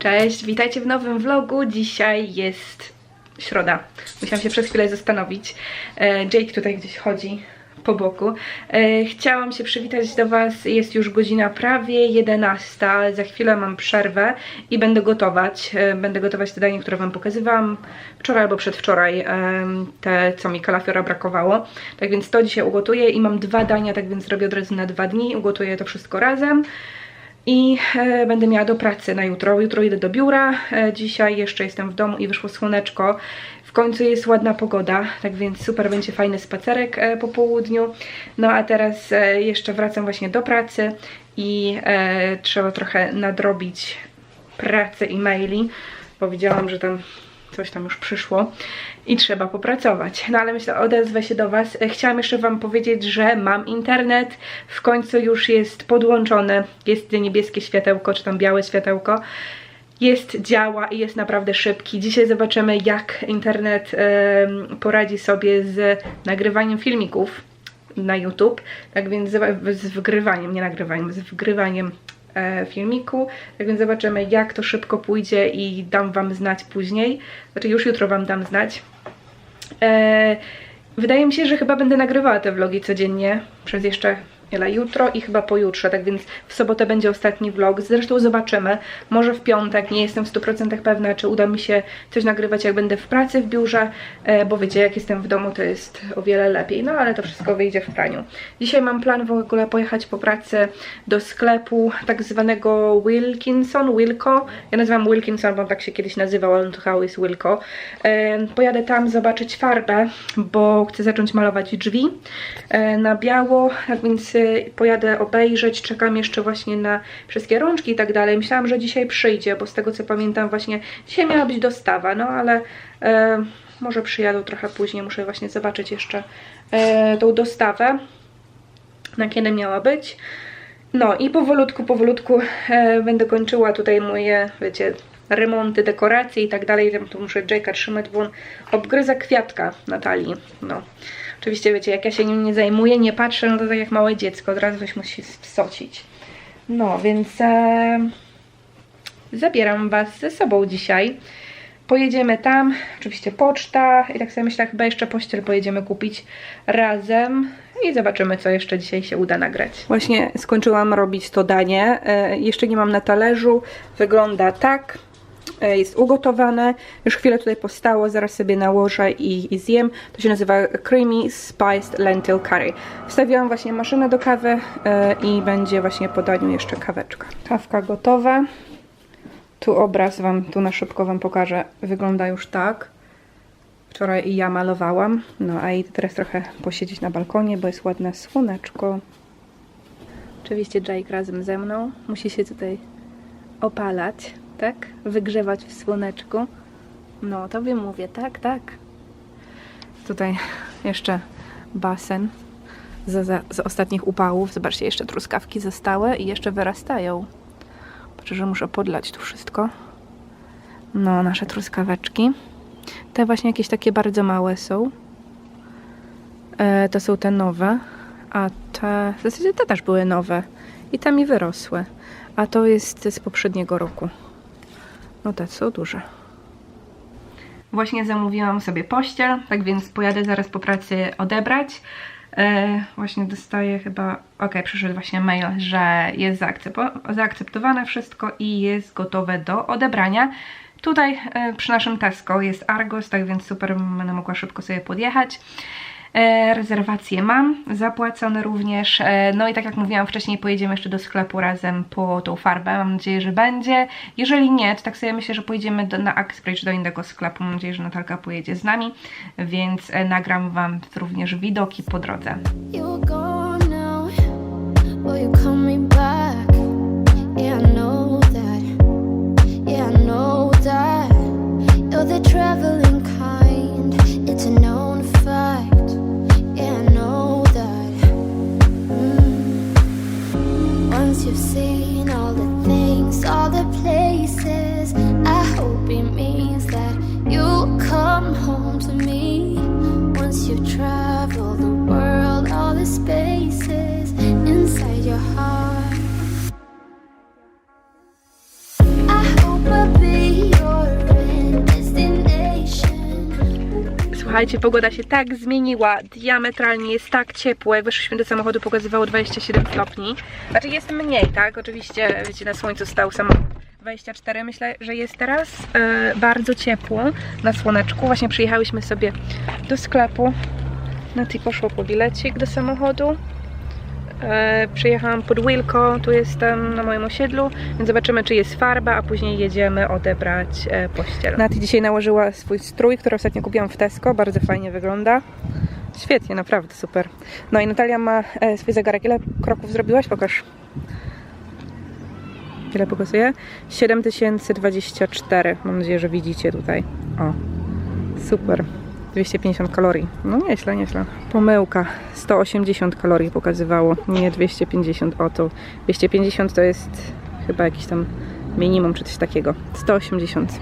Cześć, witajcie w nowym vlogu. Dzisiaj jest środa. Musiałam się przez chwilę zastanowić. E, Jake tutaj gdzieś chodzi po boku. E, Chciałam się przywitać do Was. Jest już godzina prawie 11. Za chwilę mam przerwę i będę gotować. E, Będę gotować te danie, które Wam pokazywałam wczoraj albo przedwczoraj. Te, co mi kalafiora brakowało. Tak więc to dzisiaj ugotuję i mam dwa dania, tak więc robię od razu na dwa dni. Ugotuję to wszystko razem. I e, będę miała do pracy na jutro. Jutro idę do biura. E, dzisiaj jeszcze jestem w domu i wyszło słoneczko. W końcu jest ładna pogoda, tak więc super będzie fajny spacerek e, po południu. No a teraz jeszcze wracam właśnie do pracy i trzeba trochę nadrobić pracę i maili, bo widziałam, że tam coś tam już przyszło i trzeba popracować. No ale myślę, odezwę się do Was. Chciałam jeszcze Wam powiedzieć, że mam internet, w końcu już jest podłączony, jest niebieskie światełko, czy tam białe światełko. Jest, działa i jest naprawdę szybki. Dzisiaj zobaczymy, jak internet poradzi sobie z nagrywaniem filmików na YouTube. Tak więc z wgrywaniem, nie nagrywaniem, z wgrywaniem filmiku. Tak więc zobaczymy, jak to szybko pójdzie i dam Wam znać później. Znaczy, już jutro Wam dam znać. E, wydaje mi się, że chyba będę nagrywała te vlogi codziennie przez jeszcze ile jutro i chyba pojutrze, tak więc w sobotę będzie ostatni vlog. Zresztą zobaczymy. Może w piątek, nie jestem w 100% pewna, czy uda mi się coś nagrywać, jak będę w pracy w biurze, e, bo wiecie, jak jestem w domu, to jest o wiele lepiej. No ale to wszystko wyjdzie w praniu. Dzisiaj mam plan w ogóle pojechać po pracy do sklepu tak zwanego Wilkinson, Wilco. Ja nazywam Wilkinson, bo tak się kiedyś nazywał, ale to chyba jest Wilco. E, Pojadę tam zobaczyć farbę, bo chcę zacząć malować drzwi e, na biało, tak więc e, pojadę obejrzeć, czekam jeszcze właśnie na wszystkie rączki i tak dalej. Myślałam, że dzisiaj przyjdzie, bo z tego co pamiętam właśnie dzisiaj miała być dostawa, no ale e, może przyjadą trochę później, muszę właśnie zobaczyć jeszcze e, tą dostawę, na kiedy miała być. No i powolutku, powolutku e, będę kończyła tutaj moje, wiecie, remonty, dekoracje i tak dalej. Tam tu muszę Jake'a trzymać, bo on obgryza kwiatka Natalii. No. Oczywiście, wiecie, jak ja się nim nie zajmuję, nie patrzę, no to tak jak małe dziecko, od razu coś musi wsocić. No, więc e, zabieram Was ze sobą dzisiaj. Pojedziemy tam, oczywiście poczta i tak sobie myślę, chyba jeszcze pościel pojedziemy kupić razem i zobaczymy, co jeszcze dzisiaj się uda nagrać. Właśnie skończyłam robić to danie, e, jeszcze nie mam na talerzu, wygląda tak, jest ugotowane, już chwilę tutaj postało, zaraz sobie nałożę i, i zjem. To się nazywa Creamy Spiced Lentil Curry. Wstawiłam właśnie maszynę do kawy e, i będzie właśnie po daniu jeszcze kaweczka. Kawka gotowa. Tu obraz Wam, tu na szybko Wam pokażę. Wygląda już tak. Wczoraj i ja malowałam. No a idę teraz trochę posiedzieć na balkonie, bo jest ładne słoneczko. Oczywiście Jake razem ze mną. Musi się tutaj opalać, tak? Wygrzewać w słoneczku. No, tobie mówię, tak, tak. Tutaj jeszcze basen z, z, z ostatnich upałów. Zobaczcie, jeszcze truskawki zostały i jeszcze wyrastają. Patrzę, że muszę podlać tu wszystko. No, nasze truskaweczki. Te właśnie jakieś takie bardzo małe są. E, to są te nowe. A te, w zasadzie te też były nowe. I te mi wyrosły. A to jest z poprzedniego roku. No te są duże. Właśnie zamówiłam sobie pościel, tak więc pojadę zaraz po pracy odebrać. E, właśnie dostaję chyba, ok, przyszedł właśnie mail, że jest zaakceptowane wszystko i jest gotowe do odebrania. Tutaj e, przy naszym Tesco jest Argos, tak więc super będę mogła szybko sobie podjechać. E, rezerwacje mam, zapłacone również. E, no i tak jak mówiłam wcześniej, pojedziemy jeszcze do sklepu razem po tą farbę. Mam nadzieję, że będzie. Jeżeli nie, to tak sobie myślę, że pojedziemy do, na Axbridge do innego sklepu. Mam nadzieję, że Natalka pojedzie z nami, więc e, nagram Wam również widoki po drodze. You're the traveling kind. It's a known Słuchajcie, pogoda się tak zmieniła, diametralnie jest tak ciepło, jak do samochodu pokazywało 27 stopni. Znaczy jest mniej, tak? Oczywiście, wiecie, na słońcu stał samochód 24, myślę, że jest teraz e, bardzo ciepło na słoneczku. Właśnie przyjechałyśmy sobie do sklepu. Nati poszło po bilecik do samochodu. E, przyjechałam pod Wilko, tu jestem na moim osiedlu, więc zobaczymy czy jest farba, a później jedziemy odebrać e, pościel. Nati dzisiaj nałożyła swój strój, który ostatnio kupiłam w Tesco, bardzo fajnie wygląda. Świetnie, naprawdę super. No i Natalia ma e, swój zegarek. Ile kroków zrobiłaś? Pokaż. Ile pokazuje? 7024. Mam nadzieję, że widzicie tutaj. O, super. 250 kalorii. No nieźle, nieźle. Pomyłka. 180 kalorii pokazywało, nie 250. O to 250 to jest chyba jakiś tam minimum czy coś takiego. 180.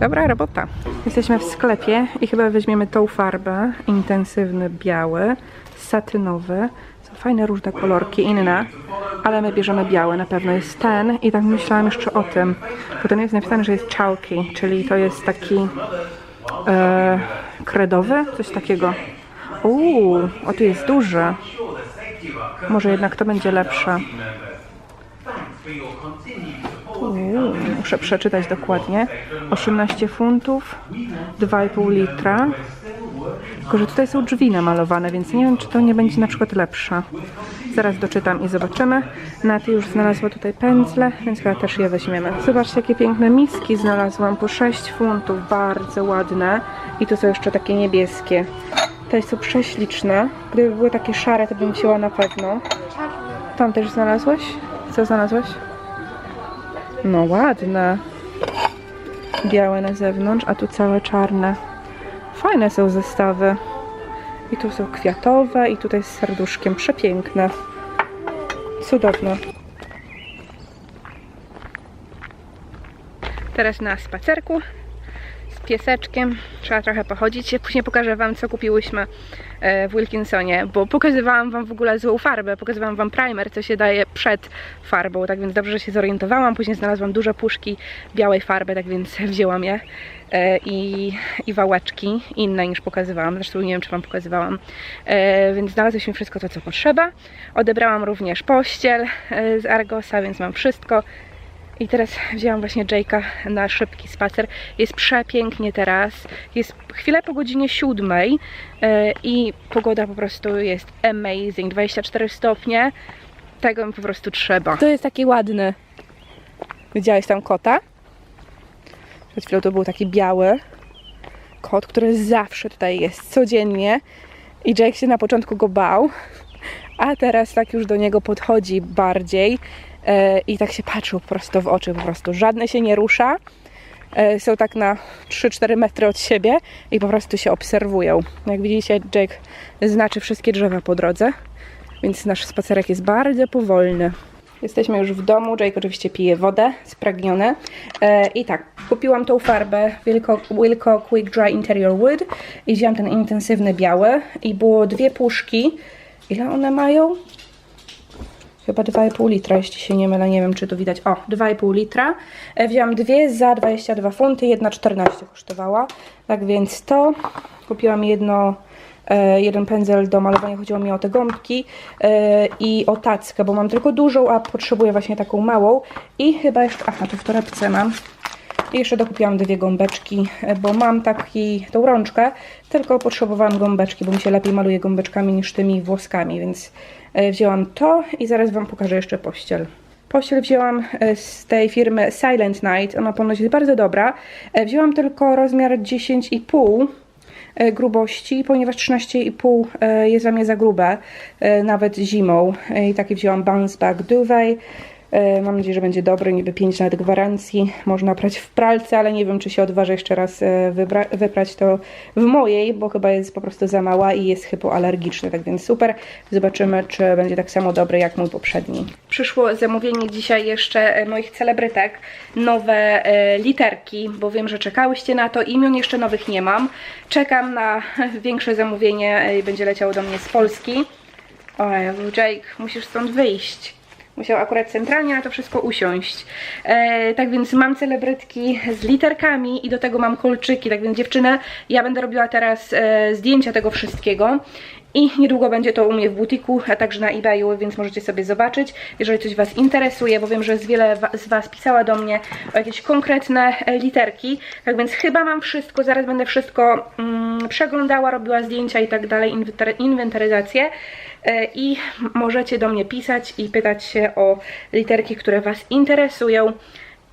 Dobra robota. Jesteśmy w sklepie i chyba weźmiemy tą farbę. Intensywny biały, satynowy. Są fajne różne kolorki, inne, ale my bierzemy biały, na pewno jest ten. I tak myślałam jeszcze o tym, bo ten jest napisane, że jest chalky, czyli to jest taki e, kredowy, coś takiego. Uuu, o tu jest duży. Może jednak to będzie lepsze. Uuu, muszę przeczytać dokładnie. 18 funtów, 2,5 litra. Tylko, że tutaj są drzwi namalowane, więc nie wiem, czy to nie będzie na przykład lepsze. Zaraz doczytam i zobaczymy. Naty już znalazła tutaj pędzle, więc chyba też je weźmiemy. Zobaczcie, jakie piękne miski znalazłam po 6 funtów. Bardzo ładne. I tu są jeszcze takie niebieskie. Te są prześliczne. Gdyby były takie szare, to bym wzięła na pewno. Tam też znalazłeś? Co znalazłeś? No ładne. Białe na zewnątrz, a tu całe czarne. Fajne są zestawy. I tu są kwiatowe, i tutaj z serduszkiem. Przepiękne. Cudowne. Teraz na spacerku pieseczkiem. Trzeba trochę pochodzić. Później pokażę Wam, co kupiłyśmy e, w Wilkinsonie, bo pokazywałam Wam w ogóle złą farbę. Pokazywałam Wam primer, co się daje przed farbą, tak więc dobrze że się zorientowałam. Później znalazłam duże puszki białej farby, tak więc wzięłam je. E, I, i wałeczki inne niż pokazywałam, zresztą nie wiem czy Wam pokazywałam, e, więc znalazłyśmy wszystko to co potrzeba. Odebrałam również pościel e, z Argosa, więc mam wszystko. I teraz wzięłam właśnie Jake'a na szybki spacer. Jest przepięknie teraz. Jest chwilę po godzinie siódmej e, i pogoda po prostu jest amazing. 24 stopnie. Tego mi po prostu trzeba. To jest taki ładny. Widziałeś tam kota? Przed chwilą to był taki biały kot, który zawsze tutaj jest, codziennie. I Jake się na początku go bał, a teraz tak już do niego podchodzi bardziej i tak się patrzył prosto w oczy, po prostu żadne się nie rusza. E, są tak na 3-4 metry od siebie i po prostu się obserwują. Jak widzicie, Jake znaczy wszystkie drzewa po drodze, więc nasz spacerek jest bardzo powolny. Jesteśmy już w domu. Jake oczywiście pije wodę, spragniony. E, I tak, kupiłam tą farbę Wilco, Wilco Quick Dry Interior Wood i wziąłam ten intensywny biały i było dwie puszki. Ile one mają? Chyba 2,5 litra, jeśli się nie mylę, nie wiem czy tu widać. O, 2,5 litra. E, Wziąłam dwie za 22 funty, jedna 14 kosztowała. Tak więc to kupiłam jedno e, jeden pędzel do malowania, chodziło mi o te gąbki e, i o tackę, bo mam tylko dużą, a potrzebuję właśnie taką małą i chyba jeszcze, aha, tu w torebce mam i jeszcze dokupiłam dwie gąbeczki, e, bo mam taki, tą rączkę, tylko potrzebowałam gąbeczki, bo mi się lepiej maluje gąbeczkami niż tymi włoskami, więc e, wzięłam to i zaraz Wam pokażę jeszcze pościel. Pościel wzięłam e, z tej firmy Silent Night, ona ponoć jest bardzo dobra. Wzięłam tylko rozmiar 10,5 e, grubości, ponieważ 13,5 e, jest dla mnie za grube, nawet zimą. I taki wzięłam Bounce Back Duvet. E, Mam nadzieję, że będzie dobry, niby 5 lat gwarancji. Można prać w pralce, ale nie wiem, czy się odważę jeszcze raz e, wyprać to w mojej, bo chyba jest po prostu za mała i jest hypoalergiczny, tak więc super. Zobaczymy, czy będzie tak samo dobry jak mój poprzedni. Przyszło zamówienie dzisiaj jeszcze e, moich celebrytek, nowe literki, bo wiem, że czekałyście na to. Imion jeszcze nowych nie mam. Czekam na większe zamówienie, e, będzie leciało do mnie z Polski. Oj, Jake, musisz stąd wyjść. Musiał akurat centralnie na to wszystko usiąść. E, tak więc mam celebrytki z literkami i do tego mam kolczyki, tak więc dziewczyny, ja będę robiła teraz e, zdjęcia tego wszystkiego. I niedługo będzie to u mnie w butiku, a także na eBayu, więc możecie sobie zobaczyć, jeżeli coś Was interesuje, bo wiem, że z wiele z Was pisała do mnie o jakieś konkretne e, literki. Tak więc chyba mam wszystko, zaraz będę wszystko mm, przeglądała, robiła zdjęcia i tak dalej, inwentary- inwentaryzację. E, I możecie do mnie pisać i pytać się o literki, które Was interesują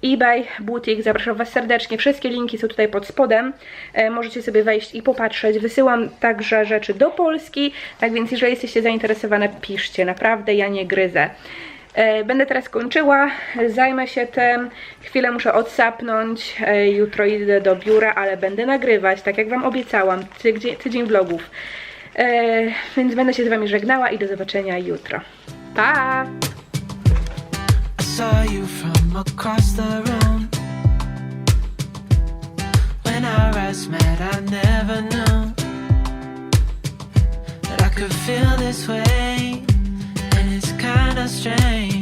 eBay, Butik, zapraszam Was serdecznie. Wszystkie linki są tutaj pod spodem. E, możecie sobie wejść i popatrzeć. Wysyłam także rzeczy do Polski, tak więc jeżeli jesteście zainteresowane, piszcie. Naprawdę ja nie gryzę. E, Będę teraz kończyła, zajmę się tym, chwilę muszę odsapnąć, e, jutro idę do biura, ale będę nagrywać, tak jak Wam obiecałam, tydzień, tydzień vlogów. E, więc będę się z Wami żegnała i do zobaczenia jutro. Pa! I saw you from across the room. When our eyes met, I never knew that I could feel this way. And it's kinda strange.